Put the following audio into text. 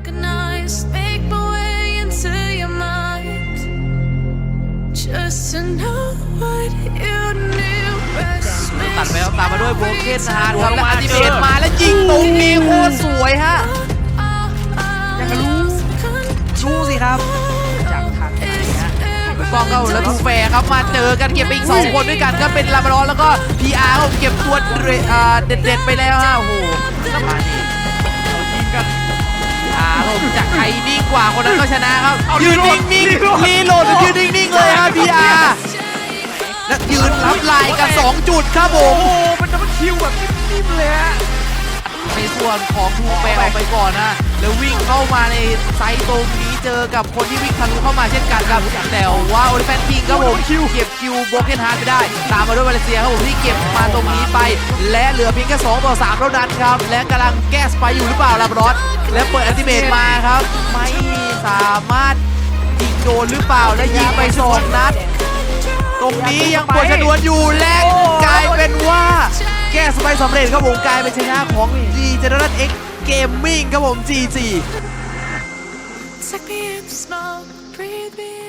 recognize, make my way into your mind. Just to know what you knew. Rest ตัดไปแล้วตามมาด้วยโบเกนฮาร์ดครับโอ้แล้วมาอัลติเมเจตอมาแล้วยิงตรงนี้โคตรสวยฮะ อยากรู้ รู้สิครับ จากทางไหนฮะถูกต้องครับแล้วทูแฟร์ครับมาเจอกันเก็บไปอีก 2 คนด้วยกันก็เป็นลาบารอนแล้วก็พีอาร์เก็บตัวเรอ่าเด็ดๆไปแล้วฮะโอ้โหประมาณนี้ กว่าคนนั้นก็ชนะครับเอายืนรีนิ่งโหลดๆรีโหลดยืนนิ่งๆเลยฮะพีอาร์และยืนรับลายกัน 2 จุดครับผโอ้มโหมันดับเบิลคิวแบบนิ่มๆเลยฮะในส่วนของทูแฟร์ออกไปก่อนนะแล้ววิ่งเข้ามาในไซต์ตรงนี้เจอกับคนที่วิ่งทะลุเข้ามาเช่นกันครับแต่ว่าโอลิแฟนคิงครับผมเก็บคิวโบเกนฮาร์ดไปได้ ตามมาด้วยมาเลเซียครับผมที่เก็บมาตรงนี้ ไป และเหลือเพียงแค่2ต่อ3เท่านั้นครับ และกำลังแก้สไปอยู่หรือเปล่าลาบรอสและเปิดอัลติเมตมาครับ ไม่สามารถยิงโดนหรือเปล่าและยิงไปสองนัด ตรงนี้ยังปวดชนวนอยู่และกลายเป็นว่าแก้สไปสำเร็จครับผมกลายเป็นชนะของ G General X Gaming ครับผม GG Take me in smoke, breathe me.